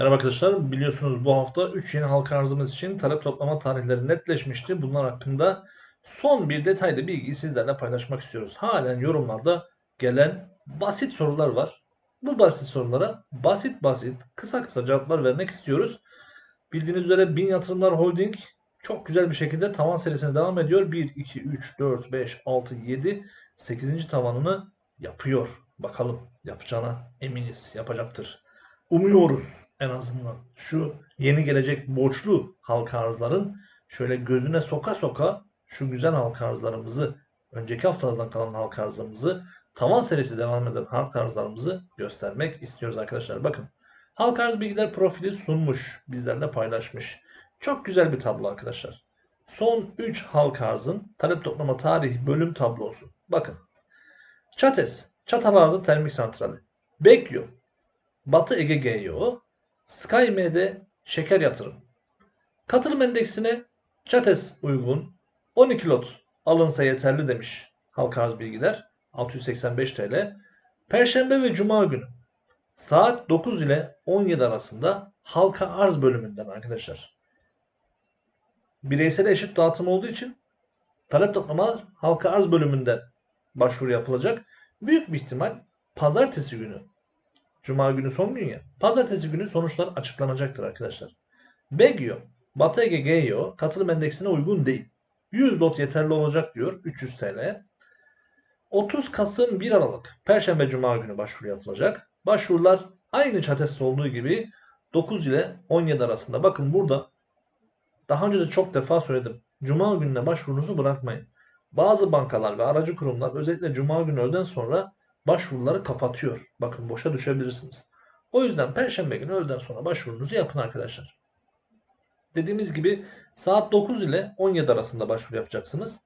Merhaba arkadaşlar. Biliyorsunuz bu hafta 3 yeni halka arzımız için talep toplama tarihleri netleşmişti. Bunlar hakkında son bir detaylı bilgiyi sizlerle paylaşmak istiyoruz. Halen yorumlarda gelen basit sorular var. Bu basit sorulara basit basit kısa kısa cevaplar vermek istiyoruz. Bildiğiniz üzere Bin Yatırımlar Holding çok güzel bir şekilde tavan serisine devam ediyor. 1, 2, 3, 4, 5, 6, 7, 8. tavanını yapıyor. Bakalım yapacağına eminiz yapacaktır. Umuyoruz en azından şu yeni gelecek borçlu halka arzların şöyle gözüne soka soka şu güzel halka arzlarımızı önceki haftalardan kalan halka arzlarımızı tavan serisi devam eden halka arzlarımızı göstermek istiyoruz arkadaşlar. Bakın halka arz bilgiler profili sunmuş bizlerle paylaşmış. Çok güzel bir tablo arkadaşlar. Son 3 halka arzın talep toplama tarihi bölüm tablosu. Bakın. Çates, Çatalazı Termik Santrali. Bekyo, Batı Ege GYO, SkyM'de şeker yatırım. Katılım endeksine Çates uygun 12 lot alınsa yeterli demiş halka arz bilgiler 685 TL. Perşembe ve Cuma günü saat 9 ile 17 arasında halka arz bölümünden arkadaşlar. Bireysel eşit dağıtım olduğu için talep toplama halka arz bölümünden başvuru yapılacak. Büyük bir ihtimal pazartesi günü Cuma günü son gün ya. Pazartesi günü sonuçlar açıklanacaktır arkadaşlar. Begio, Batı Ege GEO katılım endeksine uygun değil. 100 lot yeterli olacak diyor 300 TL. 30 Kasım 1 Aralık Perşembe Cuma günü başvuru yapılacak. Başvurular aynı çatesi olduğu gibi 9 ile 17 arasında. Bakın burada daha önce de çok defa söyledim. Cuma gününe başvurunuzu bırakmayın. Bazı bankalar ve aracı kurumlar özellikle Cuma günü öğleden sonra başvuruları kapatıyor. Bakın boşa düşebilirsiniz. O yüzden Perşembe günü öğleden sonra başvurunuzu yapın arkadaşlar. Dediğimiz gibi saat 9 ile 17 arasında başvuru yapacaksınız.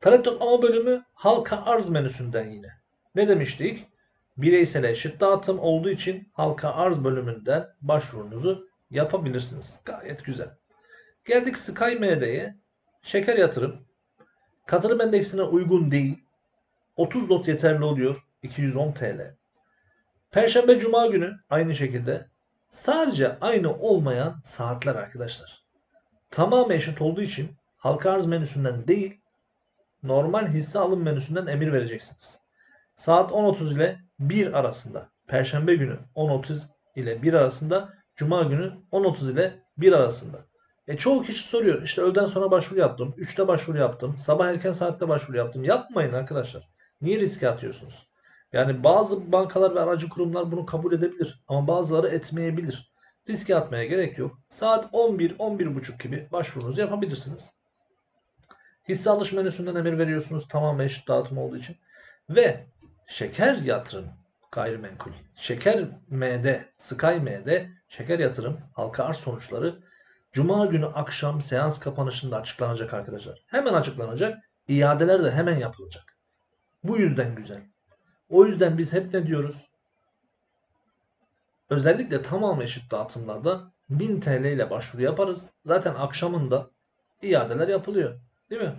Talep toplama bölümü halka arz menüsünden yine. Ne demiştik? Bireysel eşit dağıtım olduğu için halka arz bölümünden başvurunuzu yapabilirsiniz. Gayet güzel. Geldik SkyMD'ye. Şeker yatırım. Katılım endeksine uygun değil. 30 lot yeterli oluyor. 210 TL. Perşembe Cuma günü aynı şekilde sadece aynı olmayan saatler arkadaşlar. Tamamı eşit olduğu için halka arz menüsünden değil normal hisse alım menüsünden emir vereceksiniz. Saat 10.30 ile 1 arasında Perşembe günü 10.30 ile 1 arasında Cuma günü 10.30 ile 1 arasında. E çoğu kişi soruyor işte öğleden sonra başvuru yaptım. 3'te başvuru yaptım. Sabah erken saatte başvuru yaptım. Yapmayın arkadaşlar. Niye riske atıyorsunuz? Yani bazı bankalar ve aracı kurumlar bunu kabul edebilir ama bazıları etmeyebilir. Riske atmaya gerek yok. Saat 11-11.30 gibi başvurunuzu yapabilirsiniz. Hisse alış menüsünden emir veriyorsunuz tamamen eşit dağıtım olduğu için. Ve şeker yatırım gayrimenkul. Şeker MD, Sky MD, şeker yatırım halka arz sonuçları Cuma günü akşam seans kapanışında açıklanacak arkadaşlar. Hemen açıklanacak. İadeler de hemen yapılacak. Bu yüzden güzel. O yüzden biz hep ne diyoruz? Özellikle tamam eşit dağıtımlarda 1000 TL ile başvuru yaparız. Zaten akşamında iadeler yapılıyor. Değil mi?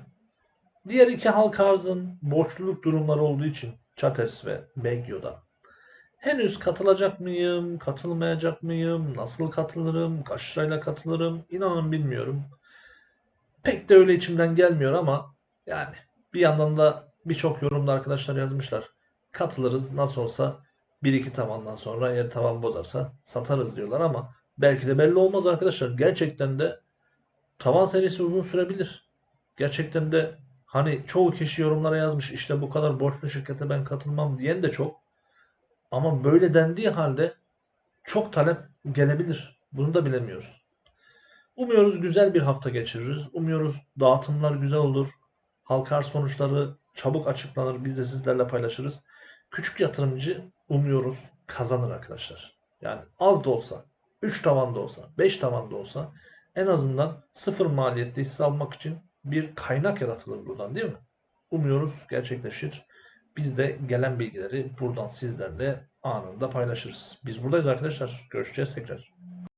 Diğer iki halka arzın borçluluk durumları olduğu için Çates ve Begyo'da henüz katılacak mıyım, katılmayacak mıyım, nasıl katılırım, kaç lirayla katılırım inanın bilmiyorum. Pek de öyle içimden gelmiyor ama yani bir yandan da birçok yorumda arkadaşlar yazmışlar katılırız. Nasıl olsa bir iki tavandan sonra eğer tavan bozarsa satarız diyorlar ama belki de belli olmaz arkadaşlar. Gerçekten de tavan serisi uzun sürebilir. Gerçekten de hani çoğu kişi yorumlara yazmış işte bu kadar borçlu şirkete ben katılmam diyen de çok. Ama böyle dendiği halde çok talep gelebilir. Bunu da bilemiyoruz. Umuyoruz güzel bir hafta geçiririz. Umuyoruz dağıtımlar güzel olur. Halkar sonuçları çabuk açıklanır. Biz de sizlerle paylaşırız küçük yatırımcı umuyoruz kazanır arkadaşlar. Yani az da olsa, 3 tavan da olsa, 5 tavan da olsa en azından sıfır maliyette hisse almak için bir kaynak yaratılır buradan değil mi? Umuyoruz gerçekleşir. Biz de gelen bilgileri buradan sizlerle anında paylaşırız. Biz buradayız arkadaşlar. Görüşeceğiz tekrar.